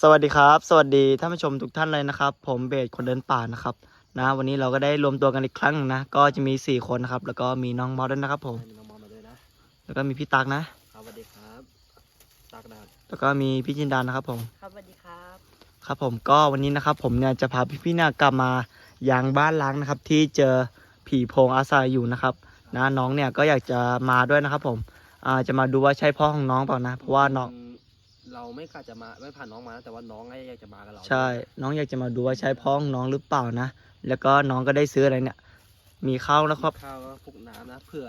สวัสดีครับ สวัสดีท่านผู้ชมทุกท่านเลยนะครับ ผมเบสคนเดินป่านะครับนะวันนี้เราก็ได้รวมตัวกันอีกครั้งหนึ่งนะ ก็จะมี 4 คนนะครับ แล้วก็มีน้องมอสด้วยนะครับ ผม ให้มีน้องมอมมาด้วยนะแล้วก็มีพี่ตักนะ ครับสวัสดีครับตักนะครับแล้วก็มีพี่จินดานะครับผม ครับสวัสดีครับ ครับผมก็วันนี้นะครับ ผมเนี่ยจะพาพี่ๆเนี่ยกลับมายังบ้านล้างนะครับ ที่เจอผีโพงอาศัยอยู่นะครับนะน้องเนี่ยก็อยากจะมาด้วยนะครับ ผมอ่าจะมาดูว่าใช่พ่อของน้องเปล่านะเพราะว่าน้องม เราไม่กล้าจะมาไม่ผ่านน้องมานะแต่ว่าน้องก็อยากจะมากับเราใช่ น้องอยากจะมาดูว่าใช่พ่อของน้องหรือเปล่านะ แล้วก็น้องก็ได้ซื้ออะไรเนี่ย มีข้าวนะครับ ข้าวก็พวกน้ำนะเผื่อ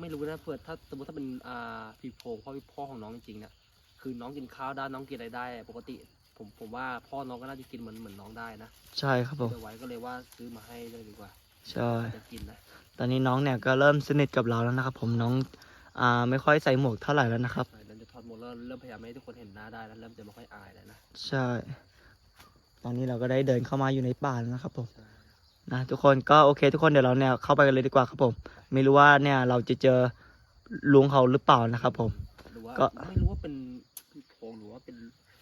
ไม่รู้นะเผื่อถ้าสมมติถ้าเป็นอ่าพี่โพงพ่อพี่พ่อของน้องจริงๆเนี่ยคือน้องกินข้าวได้น้องกินอะไรได้ ปกติ ผมผมว่าพ่อน้องก็น่าจะกินเหมือนเหมือนน้องได้นะใช่ครับผมเดี๋ยวไว้ก็เลยว่าซื้อมาให้เลยดีกว่าใช่ จะกินนะตอนนี้น้องเนี่ยก็เริ่มสนิทกับเราแล้วนะครับ ผมน้องอ่าไม่ค่อยใส่หมวกเท่าไหร่แล้วนะครับ ใช่เริ่ มจะถอดหมดแล้วเริ่มพยายามให้ทุกคนเห็นหน้าได้แล้วเริ่มจะไม่ค่อยอายแล้วนะใช่ ตอนนี้เราก็ได้เดินเข้ามาอยู่ในป่าแล้วนะครับผมใช่นะทุกคนก็โอเค ทุกคนเดี๋ยวเราเนี่ยเข้าไปกันเลยดีกว่าครับผม ไม่รู้ว่าเนี่ยเราจะเจอลุงเขาหรือเปล่านะครับผม หรือว่าก็ ไม่รู้ว่าเป็นพี่โพงหรือว่าเป็น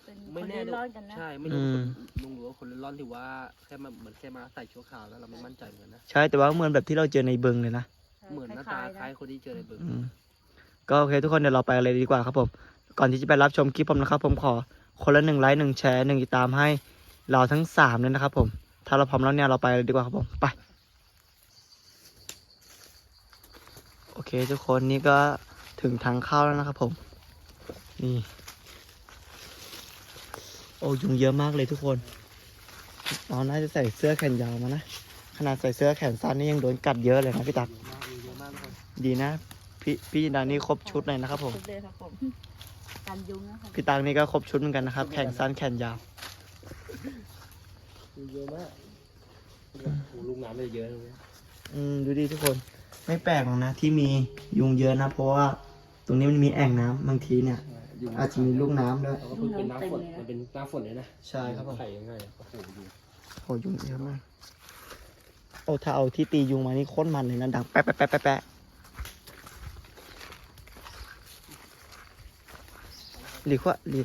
เป็นไม่คนแน่เล่นด้วยร่อนกันนะ ใช่ไม่รู้ว่าเป็นลุงหรือว่าคนเล่ร่อนที่ว่าแค่มาเหมือนแค่มาใส่ชั่วคราวแล้วเราไม่มั่นใจเหมือนกันนะ ใช่แต่ว่าเหมือนแบบที่เราเจอในบึงเลยนะใช่เหมือนหน้าคตาล้ายๆคล้ายนะคนที่เจอในบึง อืมก็โอเคทุกคนเดี๋ยวเราไปกันเลยดีกว่าครับผม ก่อนที่จะไปรับชมคลิปผมนะครับ ผมขอคนละหนึ่งไลค์หนึ่งแชร์หนึ่งติดตามให้เราทั้งสามเลยนะครับ ผม ถ้าเราพร้อมแล้วเนี่ยเราไปเลยดีกว่าครับผมไปโอเค ทุกคนนี่ก็ถึงทางเข้าแล้วนะครับผม นี่โอ้ยุงเยอะมากเลยทุกคนเราน่าจะใส่เสื้อแขนยาวมานะขนาดใส่เสื้อแขนสั้นนี่ยังโดนกัดเยอะเลยนะพี่ตักดีนะ พี่พี่จินดานี่ครบชุดเลยนะครับผม ชุดเลยครับผมการยุงนะครับพี่ตังนี่ก็ครบชุดเหมือนกันนะครับ แขนสั้นแขนยาว เยอะมากโอ้ลูกน้ำเลยเยอะเลยอืมดูดิทุกคน ไม่แปลกหรอกนะ ที่มียุงเยอะนะ เพราะว่าตรงนี้มันมีแอ่งน้ำบางทีเนี่ย อาจจะมีลูกน้ำด้วย แล้วก็เพิ่งเป็นน้ำฝนมันเป็นน้ำฝนเลยนะใช่ครับผมไข่ยังไงโอ้โหดูโอ้ยุงเยอะมาก โอ้ถ้าเอาที่ตียุงมานี่โคตรมันเลยนะดังแป๊ะแป๊ะแป๊ะแป๊ะแป๊ะ หรือว่าหรือ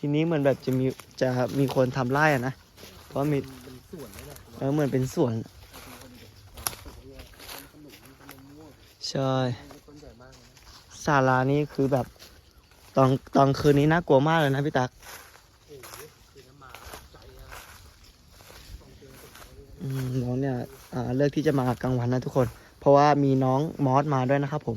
ทีนี้เหมือนแบบจะมีจะมีคนทำไร่อะนะ เพราะมีเป็นสวนเลยนะเออเหมือนเป็นสวน ใช่ ศาลานี่คือแบบตอนตอนคืนนี้น่ากลัวมากเลยนะพี่ตักโอ้โหคือน้ำมาใจอะต้องเจอกับเขาเลยอืมน้องเนี่ยอ่าเลือกที่จะมากลางวันนะทุกคน เพราะว่ามีน้องมอสมาด้วยนะครับผม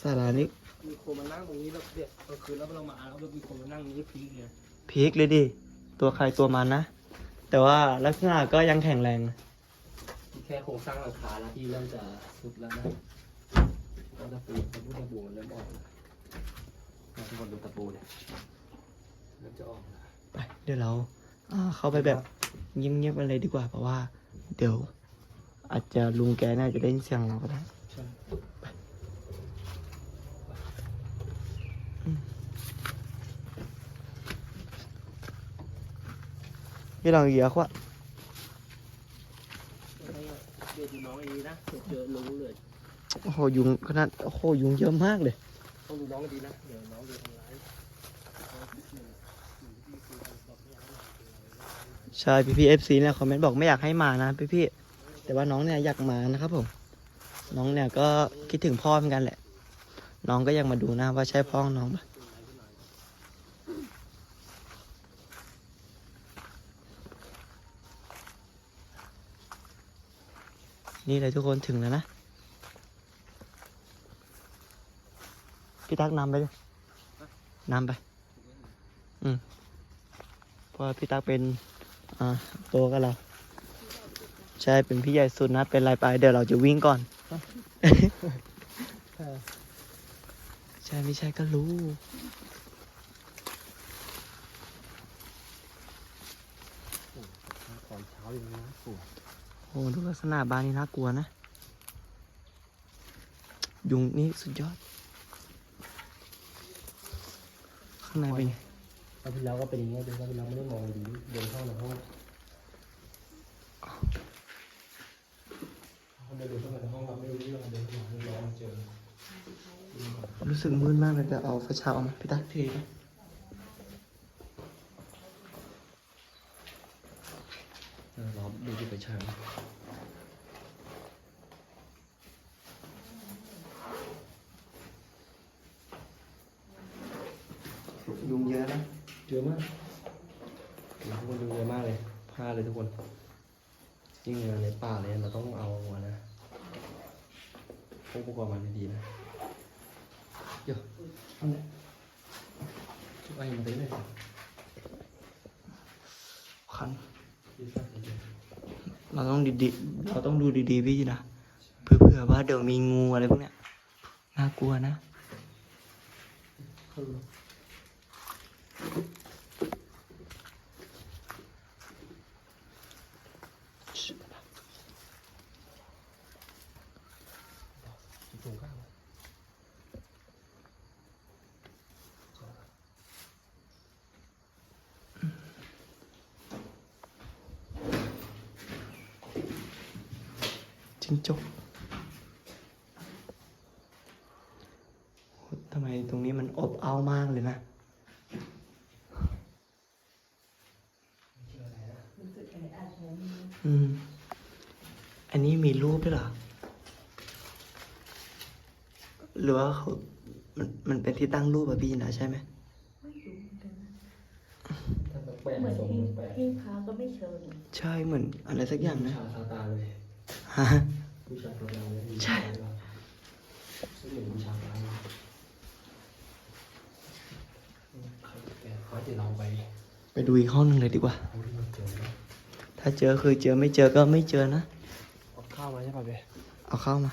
ศาลานี้มีคนมานั่งตรงนี้แล้วเด็กกลางคืนแล้วเรามาแล้วมีคนมานั่งนี้พีคเลยพีคเลยดิ ตัวใครตัวมันนะ แต่ว่าลักษณะก็ยังแข็งแรง แค่โครงสร้างหลังคาแล้วที่เริ่มจะสุดแล้วนะก็ตะปูตะปูตะปูมันเริ่มออกแล้วนะทุกคนดูตะปูเนี่ยเริ่มจะออกแล้วไปเดี๋ยวเราอ่าเข้าไปแบบเงียบๆกันเลยดีกว่าเพราะว่า เดี๋ยว อาจจะลุงแกน่าจะได้ยินเสียงเราก็ได้ ใช่ พี่ลองเหยียกว่า เดี๋ยวดูน้องไอ้นี้นะเดี๋ยวเจอลุงเลย โอ้โหยุงขนาดโอ้โหยุงเยอะมากเลยต้องดูน้องให้ดีนะ เดี๋ยวน้องจะทำร้ายใช่พี่พี่เอฟซีเนี่ยคอมเมนต์บอกไม่อยากให้มานะพี่พี่แต่ว่าน้องเนี่ยอยากมานะครับผม น้องเนี่ยก็คิดถึงพ่อเหมือนกันแหละ น้องก็ยังมาดูนะว่าใช่พ่อของน้องปะ นี่เลยทุกคนถึงแล้วนะ พี่ตักนำไปเลยนำไป อืมเพราะว่าพี่ตักเป็นอ่าโตกับเรา ใช่เป็นพี่ใหญ่สุดนะ เป็นไรไปเดี๋ยวเราจะวิ่งก่อน ใช่ไม่ใช่ก็รู้ ตอนเช้าอย่างนี้นะปู่ โอ้ดูลักษณะบ้านนี้น่ากลัวนะ ยุงนี่สุดยอด ข้างในเป็นไงรอบที่แล้วก็เป็นอย่างเงี้ยดูรอบที่แล้วไม่ได้มองดีเดินเข้าในห้องเขาเดินเข้าในห้องเราไม่รู้เรื่องเดินเข้ามาไม่ร้องเจอรู้สึกมืดมากเลยจะเอาไฟฉายออกมาพี่ตั๊กทีนะ เออร้อง ดูที่ไปเชิญยุงเยอะนะเยอะมากทุกคนดูเยอะมากเลยพลาดเลยทุกคนยิ่งงานในป่าเลยเราต้องเอาหัวนะพวกอุปกรณ์มันดีๆนะเดี๋ยวเอาเนี่ยทุกไอ้มาได้เลยคันดีสักทีเดียว เราต้องดีๆเราต้องดูดีๆพี่นะเผื่อว่าเดี๋ยวมีงูอะไรพวกเนี้ยน่ากลัวนะถูกข้าว จิ้งจกโหทำไมตรงนี้มันอบอ้าวมากเลยนะอืม อันนี้มีรูปด้วยเหรอ หรือว่าเขา มันมันเป็นที่ตั้งรูปอะพี่นะใช่ไหมถ้าแปลกเหมือนทรงที่แปลกที่พาก็ไม่เชิญ ใช่เหมือนอะไรสักอย่างนะชาซาตานเลยฮะ ผู้ชายตัวดำเลยใช่ซึ่งเหมือนผู้ชายตายใครแกเขาจะลองไปไปดูอีกห้องหนึ่งเลยดีกว่าเอาที่มันเจอนะถ้าเจอคือเจอไม่เจอก็ไม่เจอนะ เอาข้าวมาใช่ป่ะเบเอาเข้ามา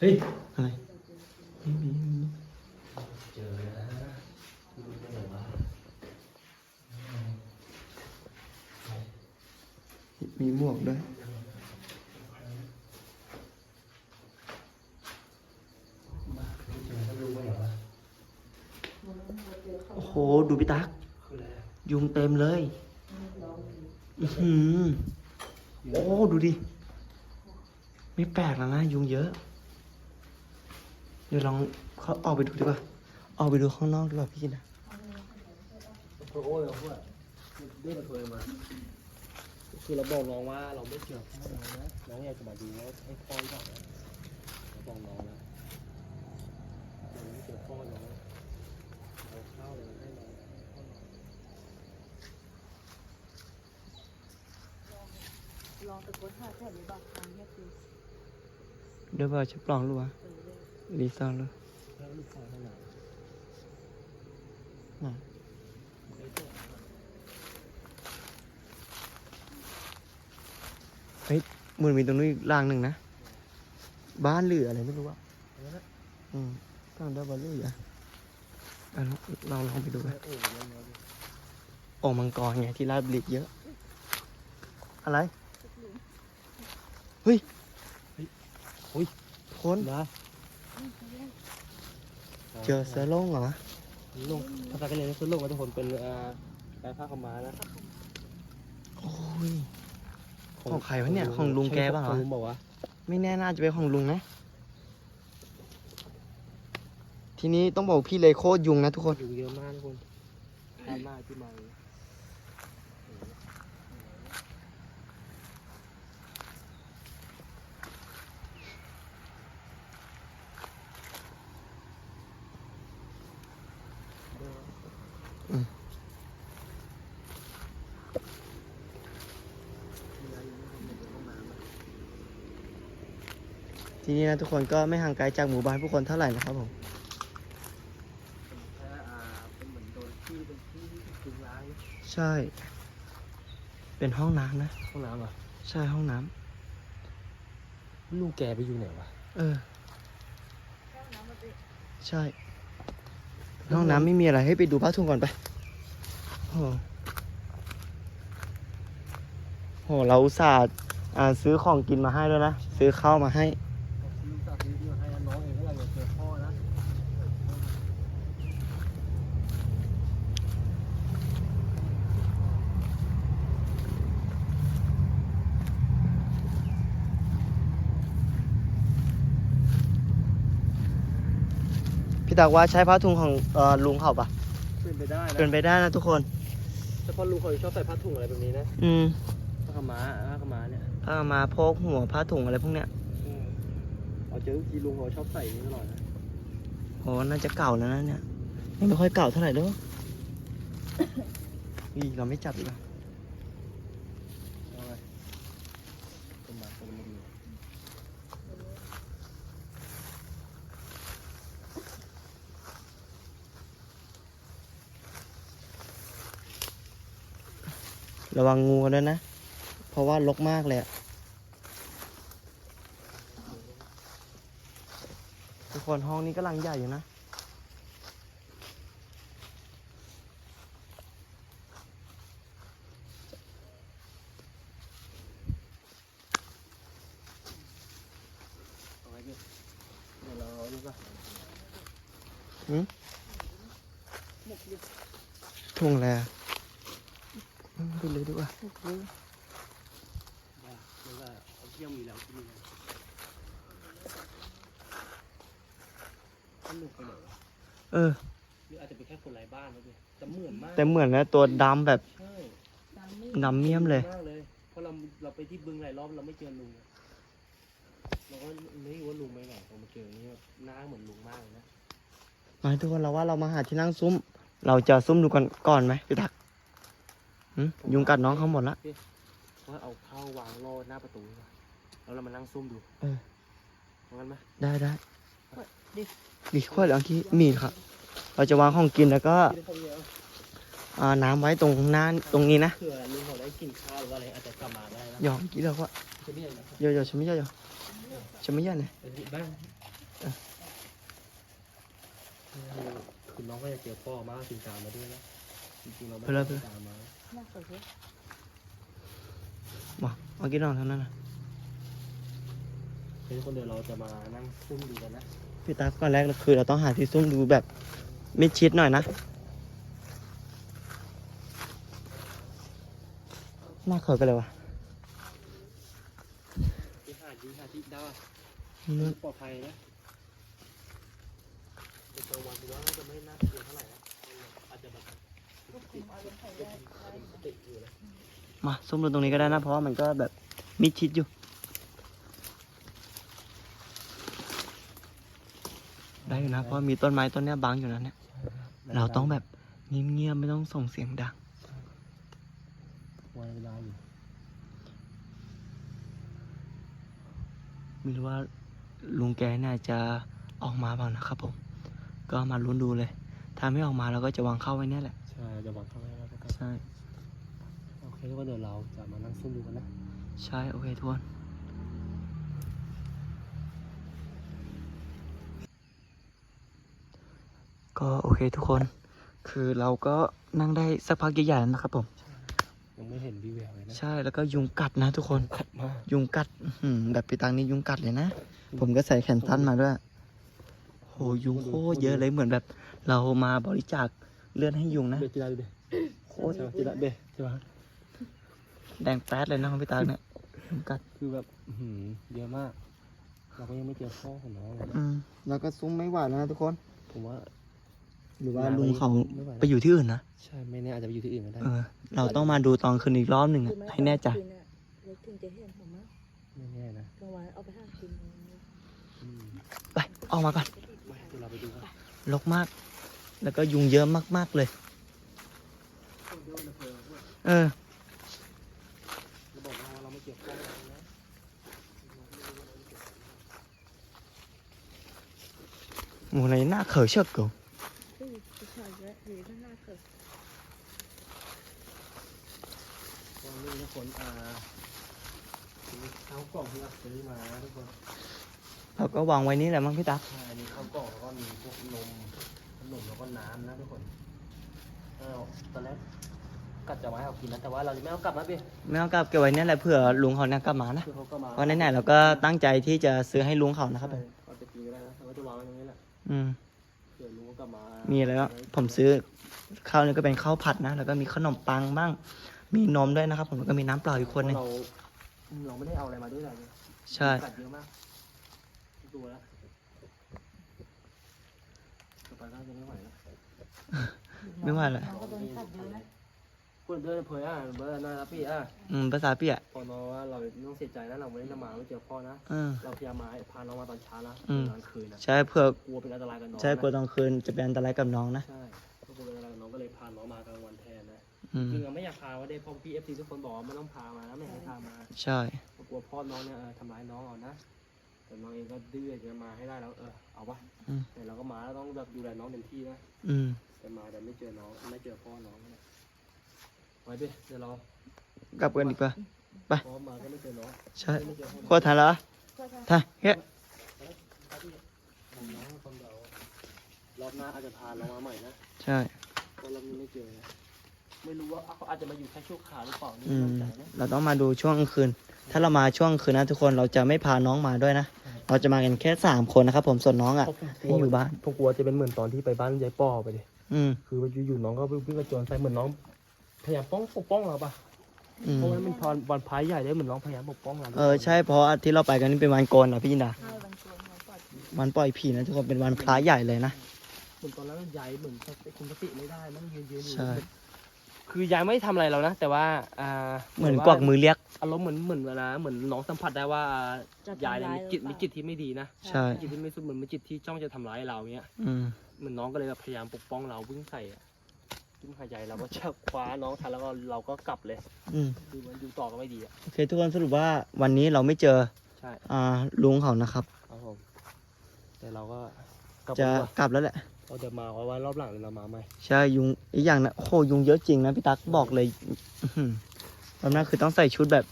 เฮ้ยอะไรไม่มีไม่มี เจอนะรู้ได้ไงวะ มีหมวกด้วย บ้าไม่เจอถ้ารู้ได้ไงวะ โอ้โห ดูพี่ตั๊ก คืออะไรอะ ยุงเต็มเลย อือหือโอ้ ดูดิ ไม่แปลกแล้วนะ ยุงเยอะ เดี๋ยวลองเขาออกไปดูดีกว่า ออกไปดูข้างนอกดีกว่าพี่นะโอ้ยโอ้ยเรื่องมันเคยมาคือเราบอกน้องว่าเราไม่เกี่ยวข้องน้องนะ น้องอยากจะมาดูว่าให้พ่อหรือเปล่านะเราบอกน้องนะเราไม่เกี่ยวข้องกับน้องเอาข้าวเลยให้น้องพ่อน้องลองตะโกนหาแถวนี้บางครั้งเนี่ยคือเดี๋ยวว่าจะปลองรู้วะ เออรีซอนเลยแล้วลูกชายข้างหลังอะไม่เจอเฮ้ยเหมือนมีตรงนู้นอีกล่างหนึ่งนะ บ้านหรืออะไรไม่รู้อะแล้วนะอืมต้องได้บ้านหรืออะอะเราเราลองไปดูกันโอ้ยยังไงดิโอ่งมังกรไงที่ราชบุรีเยอะ อะไร เฮ้ย เฮ้ยคนนะ เจอเสือโล่งเหรอลงภาษากันเลยนะคือลงมาทุกคนเป็นอ่าแปลผ้าขาวม้านะโอ้ยของใครวะเนี่ยของลุงแกบ้างเหรอของลุงบอกว่าไม่แน่น่าจะเป็นของลุงนะ ทีนี้ต้องบอกพี่เลยโคตรยุงนะทุกคนอยู่เยอะมากทุกคนพลาดมากที่มา ทีนี้นะทุกคนก็ไม่ห่างไกลจากหมู่บ้านผู้คนเท่าไหร่นะครับผมแค่อ่าเป็นเหมือนโดนที่เป็นที่ทิ้งร้างใช่ เป็นห้องน้ำนะ ห้องน้ำอะใช่ห้องน้ำลูกแกไปอยู่ไหนวะ เออ ใช่ ห้องน้ำไม่มีอะไรให้ไปดูผ้าถุงก่อนไป โอ้โห เราอุตส่าห์อ่าซื้อของกินมาให้แล้วยนะ ซื้อข้าวมาให้ ลูกสาวซื้อที่มาให้นะน้องเองก็อยากจะเจอพ่อนะ พี่ตักว่าใช้ผ้าถุงของเอ่อลุงเขาปะเป็นไปได้นะเป็นไปได้นะทุกคน แต่พ่อลุงเขาชอบใส่ผ้าถุงอะไรแบบนี้นะอืมผ้าขาวม้าผ้าขาวม้าเนี่ยผ้ามาโพกหัวผ้าถุงอะไรพวกเนี้ยเอาเจอทีลุงเขาชอบใส่อย่างนี้ตลอดนะโหน่าจะเก่าแล้วนะเนี่ยยังไม่ค่อยเก่าเท่าไหร่ด้วยอีเราไม่จับดีกว่าเอาไงต้นไม้ต้นไม้ดี ระวังงูกันด้วยนะ เพราะว่าลกมากเลยอะทุกคนห้องนี้กำลังใหญ่อยู่นะเอาไว้ ไรออืมไปเลยดีกว่าว่าเดี๋ยวว่าเอาเที่ยวมีแล้วที่นี่นะท่านลุงไปไหนวะเออหรืออาจจะเป็นแค่คนไร้บ้านนะพี่แต่เหมือนมากแต่เหมือนนะตัวดำแบบใช่ตามนี่ดำเมี่ยมเลยมากเลยเพราะเราเราไปที่บึงหลายรอบเราไม่เจอลุงเราก็ไม่รู้ว่าลุงไปไหนพอมาเจออย่างนี้หน้าเหมือนลุงมากเลยนะมาทุกคนเราว่าเรามาหาที่นั่งซุ้ม เราจะซุ้มดูก่อนก่อนไหมพี่ตัก หึยุงกัดน้องเขาหมดละ ว่าเอาเข้าวางรอหน้าประตูดีกว่าแล้วเรามานั่งซุ่มดูเออ เอางั้นไหมได้ได้ดิดีขั้วเหลืองที่มีครับ เราจะวางของกินแล้วก็ที่เขาเยอะอ่าน้ำไว้ตรงหน้าตรงนี้นะเผื่อลุงเขาได้กินข้าวหรือว่าอะไรอาจจะกลับมาได้นะยอมกี่แล้วก็จะไม่ใช่นะยอยอฉันไม่ยอยอฉันไม่ยอเนี่ยเป็นที่บ้านคุณน้องก็จะเจอพ่อมาถึงตามมาด้วยนะ จริงๆเราไม่ได้ตามมาน่าสนใจมามากินนอนเท่านั้นนะเป็นคนเดียวเราจะมานั่งซุ่มดูกันนะพี่ตักก่อนแรกคือเราต้องหาที่ซุ้มดูแบบมิดชิดหน่อยนะน่าเขินไปเลยวะที่หาดดีหาดที่ได้นู่นปลอดภัยนะเป็นกลางวันดูว่าน่าจะไม่น่า มาส้มาซุ่มดูตรงนี้ก็ได้นะ เพราะว่ามันก็แบบมิดชิดอยู่ ได้อยู่นะ เพราะมีต้นไม้ต้นเนี้ยบังอยู่นะเนี่ย เราต้องแบบเงียบๆไม่ต้องส่งเสียงดังวเวลาอยู่ไม่รู้ว่าลุงแกน่าจะออกมาเปล่านะครับผม ก็มาลุ้นดูเลย ถ้าไม่ออกมาเราก็จะวางเข้าไว้เนี่ยแหละ ใช่จะวางเข้าไว้แล้วนะครับใช่ โอเคแล้วก็เดี๋ยวเราจะมานั่งซุ่มดูกันนะ ใช่ โอเคทวนก็โอเคทุกคน คือเราก็นั่งได้สักพักใหญ่ๆแล้วนะครับผม ยังไม่เห็นวิแววเลยนะ ใช่ แล้วก็ยุงกัดนะทุกคน ขัดมาก ยุงกัดอื้อหือแบบปีตังนี่ยุงกัดเลยนะ ผมก็ใส่แขนสั้นมาด้วย โหยุงโคตรเยอะเลยเหมือนแบบ เรามาบริจาค เลือดให้ยุงนะเด็ดจีราดูเด็โคตรใช่ไหมจีราเด็ใช่ไหมแดงแป๊ดเลยนะของพี่ตังเนี่ยยุงกัดคือแบบอื้อหือเยอะมาก เราก็ยังไม่เจอพ่อของน้องเลยนะอืมแล้วก็ซุ้มไม่ไหวแล้วนะทุกคน ผมว่า หรือว่าลุงเขาไม่ไหวไปอยู่ที่อื่นนะ ใช่ไม่แน่อาจจะไปอยู่ที่อื่นก็ได้เออเราต้องมาดูตอนคืนอีกรอบหนึ่งอะคือไม่ให้แน่ใจคืนน่ะเราถึงจะเห็นผมมั้งไม่แน่นะกลางวันเอาไปห้ากินอืมไปออกมาก่อนไม่เดี๋ยวเราไปดูกันลกมาก แล้วก็ยุงเยอะมากๆเลย เออหมูในหน้าเขอเชือกกูเชายเยอะหรือข้างหน้าเกิดตอนนี้ทุกคนอ่ามีข้ากล่องที่เราซื้อมาทุกคนเราก็วางไว้นี่แหละมั้งพี่ตั๊กใช่มีข้าวกล่องแล้วก็มีพวกนม นมแล้วก็น้ำนะทุกคนเออตอนแรกกัดจะมาให้เขากินนะแต่ว่าเราจะไม่เอากลับนะพี่ไม่ต้องกลับเก็บไว้เนี่ยแหละเผื่อลุงเขาเนี่ยกลับมานะคือเขาก็มาเพราะไหนๆเราก็ตั้งใจที่จะซื้อให้ลุงเขานะครับผมเราจะกินก็ได้นะเราก็จะวางไว้ตรงนี้แหละอืม เผื่อลุงเขากลับมามีมีอะไรก็ผมซื้อข้าวนี่ก็เป็นข้าวผัดนะ แล้วก็มีขนมปังบ้าง มีนมด้วยนะครับผมแล้วก็มีน้ำเปล่าอีกคนหนึงเราเราไม่ได้เอาอะไรมาด้วยเลยใช่ กัดเยอะมากดูแล้ว ต่อไปก็จะไม่ไหวแล้วไม่ไหวเลยน้องก็โดนกัดเยอะนะพูดเดินเผยอะเบอร์นะครับพี่อะอืมภาษาเปียกพอน้องว่าเราไม่ต้องเสียใจนะเราไม่ได้มาไม่เจอพ่อนะอืมเราพยายามมาพาน้องมาตอนเช้านะอืม ตอนคืนนะใช่เผื่อกลัวเป็นอันตรายกับน้องใช่กลัวนะตอนคืนจะเป็นอันตรายกับน้องนะ ใช่ก็กลัวเป็นอันตรายกับน้องก็เลยพาน้องมากลางวันแทนนะอืม จริงๆไม่อยากพาว่าได้พ่อพี่เอฟซีทุกคนบอกว่าไม่ต้องพามานะไม่ให้พามาใช่ กลัวพ่อน้องเนี่ยเออทำร้ายน้องเอานะ แต่น้องเองก็ดื้อจะมาให้ได้แล้วเออเอาปะอืม แต่เราก็มาแล้วต้องแบบดูแลน้องเต็มที่นะอืม แต่มาแต่ไม่เจอน้องไม่เจอพ่อน้องนะไว้ดิเดี๋ยวเรากลับกันดีกว่าพ่อมาก็ไม่เจอน้องใช่ไม่เจอพ่อโคตรทันแล้วเพื่อททันเฮ้ยน้องคนเดียวรอบหน้าอาจจะพาเรามาใหม่นะใช่ เพราะเราไม่เจอนะ ไม่รู้ว่าเขาอาจจะมาอยู่แค่ชั่วคราวหรือเปล่านี่อืไม่ม แน่ใจนะเราต้องมาดูช่วงกลางคืน ถ้าเรามาช่วงกลางคืนนะทุกคนเราจะไม่พาน้องมาด้วยนะ เราจะมากันแค่สามคนนะครับผมส่วนน้องอะให้อยู่บ้าน ผมกลัวจะเป็นเหมือนตอนที่ไปบ้านยายป้อไปดิอืม คือว่าอยู่ๆน้องก็วิ่งกระโจนใส่เหมือนน้องพยายามป้องปกป้องเราปะอืม เพราะว่ามันพรวันพายใหญ่ได้เหมือนน้องพยายามปกป้องเราเออใช่เพราะที่เราไปกันนี่เป็นวันโกนเหรอพี่จินดาำข้าวบางตัวน้องปลอดภัยวันปล่อยผีนะทุกคนเป็นวันพระใหญ่เลยนะ เหมือนตอนนั้นยายเหมือนคุมสติไม่ได้มันยืนยืนอยู่ใช่ คือยายไม่ทำอะไรเรานะ แต่ว่าอ่าเหมือนกวักมือเรียกอารมณ์เหมือนเหมือนเวลาเหมือนน้องสัมผัสได้ว่าจะยายทำเนี่ยร้ายมีจิตหรืมีอเปล่าจิตที่ไม่ดีนะใช่จิตที่ไม่สุดเหมือนมีจิตที่จ้องจะทำร้ายเราเนี้ยอืมเหมือนน้องก็เลยแบบพยายามปกป้องเราวิ่งใส่อะวิ่งหายใจเราก็จะคว้าน้องทันแล้วก็เราก็กลับเลย อืมคือมันอยู่ต่อก็ไม่ดีอะ โอเค ทุกคนสรุปว่าวันนี้เราไม่เจอใช่อ่าลุงเขานะครับ ครับผม แต่เราก็กลับจะดีกว่ากลับแล้วแหละ เราจะมาไว้ว่ารอบหลังเรามาไหมใช่ยุงอีกอย่างนะโหยุงเยอะจริงนะพี่ตั๊กบอกเลยอื้อหือตอนนั้นคือต้องใส่ชุดแบบ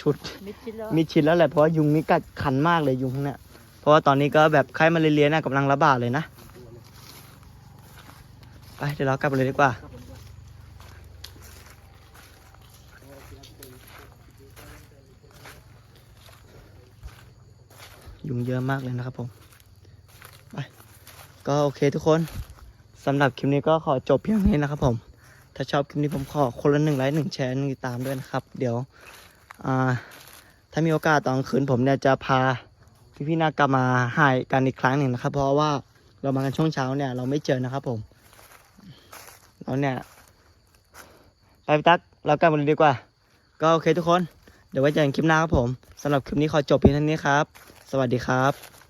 ชุด มิดชิดแล้วมิดชิดแล้วแหละเพราะว่ายุงนี่กัดคันมากเลยยุงพวกเนี้ยเพราะว่าตอนนี้ก็แบบไข้มาเรียๆนะกำลังระบาดเลยนะไปเดี๋ยวเรากลับไปเลยดีกว่าครับผมก็ยุงเยอะมากเลยนะครับผมไป ก็โอเคทุกคนสำหรับคลิปนี้ก็ขอจบเพียงนี้นะครับผม ถ้าชอบคลิปนี้ผมขอคนละหนึ่งไลค์หนึ่งแชร์หนึ่งติดตามด้วยนะครับ เดี๋ยวถ้ามีโอกาสตอนคืนผมเนี่ยจะพาพี่พี่ๆนากลับมาหายกันอีกครั้งหนึ่งนะครับ เพราะว่าเรามากันช่วงเช้าเนี่ยเราไม่เจอนะครับผมแล้วเนี่ยไปพี่ตั๊กเรากลับกันเลยดีกว่า ก็โอเคทุกคน เดี๋ยวไว้เจอกันคลิปหน้าครับผมสำหรับคลิปนี้ขอจบเพียงเท่านี้ครับ สวัสดีครับ